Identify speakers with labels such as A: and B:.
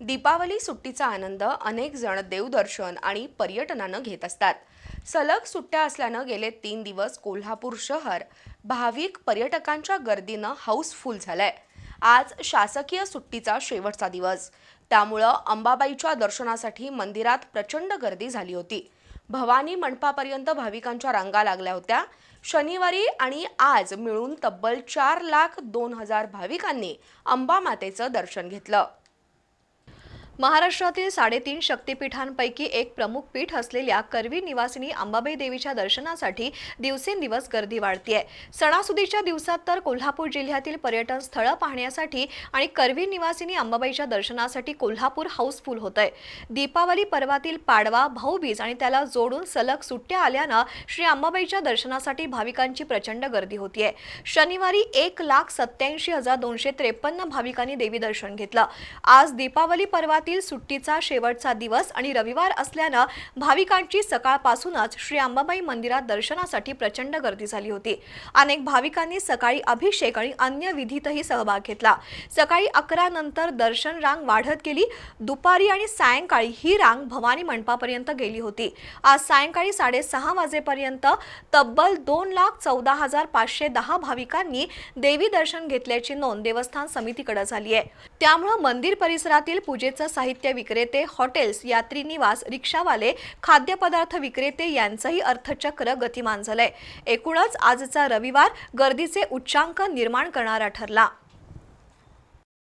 A: दीपावली सुट्टीचा आनंद अनेक जण देवदर्शन आणि पर्यटनानं घेत असतात. सलग सुट्ट्या असल्यानं गेले तीन दिवस कोल्हापूर शहर भाविक पर्यटकांच्या गर्दीनं हाऊसफुल झालंय. आज शासकीय सुट्टीचा शेवटचा दिवस. त्यामुळं अंबाबाईच्या दर्शनासाठी मंदिरात प्रचंड गर्दी झाली होती. भवानी मंडपापर्यंत भाविकांच्या रांगा लागल्या होत्या. शनिवारी आणि आज मिळून तब्बल चार लाख दोन हजार भाविकांनी अंबामातेचं दर्शन घेतलं.
B: महाराष्ट्रातील साडेतीन शक्तिपीठांपैकी एक प्रमुख पीठ असलेल्या करवी निवासिनी अंबाबाई देवीच्या दर्शनासाठी दिवसेंदिवस गर्दी वाढतीये. सणासुदीच्या दिवसात तर कोल्हापूर जिल्ह्यातील पर्यटन स्थळं पाहण्यासाठी आणि करवी निवासिनी अंबाबाईच्या दर्शनासाठी कोल्हापूर हाऊसफुल होतंय. दीपावली पर्वातील पाडवा भाऊबीज आणि त्याला जोडून सलग सुट्ट्या आल्यानं श्री अंबाबाईच्या दर्शनासाठी भाविकांची प्रचंड गर्दी होतीये. शनिवारी एक लाख सत्याऐंशी हजार दोनशे त्रेपन्न भाविकांनी देवी दर्शन घेतलं. आज दीपावली पर्वातील सुट्टीचा शेवटचा दिवस आणि रविवार असल्यानं भाविकांची सकाळपासूनच श्री अंबाबाई मंदिरात दर्शनासाठी प्रचंड गर्दी झाली होती. अनेक भाविकांनी सकाळी अभिषेक आणि अन्य विधीतही सहभाग घेतला. सकाळी अकरा नंतर दर्शन रांग वाढत गेली. दुपारी आणि सायंकाळी ही रांग भवानी मंडपापर्यंत गेली होती. आज सायंकाळी साडेसहा वाजेपर्यंत तब्बल दोन लाख चौदा हजार पाचशे दहा भाविकांनी देवी दर्शन घेतल्याची नोंद देवस्थान समितीकडे झाली आहे. त्यामुळं मंदिर परिसरातील पूजेचं साहित्य विक्रेते हॉटेल्स यात्री निवास रिक्षावाले खाद्यपदार्थ विक्रेते यांचंही अर्थचक्र गतिमान झालंय. एकूणच आजचा रविवार गर्दीचे उच्चांक निर्माण करणारा ठरला.